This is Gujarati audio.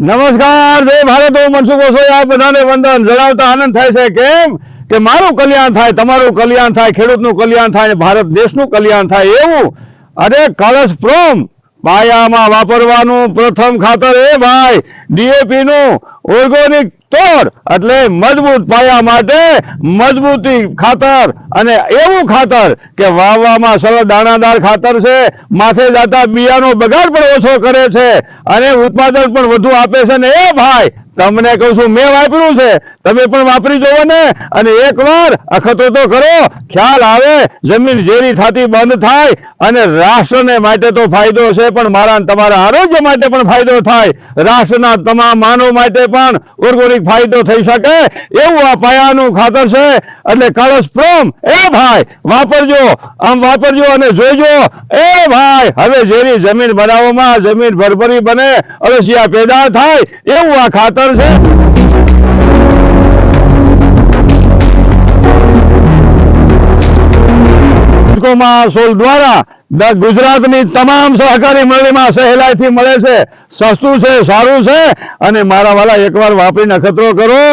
નમસ્કાર, જય ભારત, હું મનસુખ ઓસોયા બધાને વંદન. જણાવતા આનંદ થાય છે કેમ? કે મારું કલ્યાણ થાય, તમારું કલ્યાણ થાય, ખેડૂતનું કલ્યાણ થાય ભારત દેશનું કલ્યાણ થાય એવું. અરે કળશ પ્રોમ. પાયામાં વાપરવાનું પ્રથમ ખાતર એ ભાઈ ડીએપી નું ઓર્ગોનિક તોડ એટલે મજબૂત પાયા માટે મજબૂતી ખાતર અને એવું ખાતર કે વાવવામાં સરળ દાણાદાર ખાતર છે, માથે જતા બિયાનો બગાડ પણ ઓછો કરે છે અને ઉત્પાદન પણ વધુ આપે છે ને એ ભાઈ, તમને કહું છું, મેં વાપર્યું છે. તમે પણ વાપરી જોવો ને. અને એકવાર અખતો તો કરો. ખ્યાલ આવે, જમીન ઝેરી થતી બંધ થાય અને રાષ્ટ્રને માટે તો ફાયદો છે, પણ મારા તમારા આરોગ્ય માટે પણ ફાયદો થાય. રાષ્ટ્રના તમામ માનવ માટે પણ ઓર્ગોનિક ફાયદો થઈ શકે એવું આ પાયાનું ખાતર છે. એટલે કળશ પ્રોમ, એ ભાઈ, વાપરજો. આમ વાપરજો અને જોઈજો એ ભાઈ, હવે ઝેરી જમીન બનાવવામાં જમીન ભરભરી બને, અળસિયા પેદા થાય, એવું આ ખાતર છે. બેંકોમાં સોલ દ્વારા ગુજરાતની તમામ સહકારી મંડળીમાં સહેલાઈથી મળે છે. સસ્તું છે, સારું છે અને મારા વાલા એકવાર વાપરીને નખતરો કરો.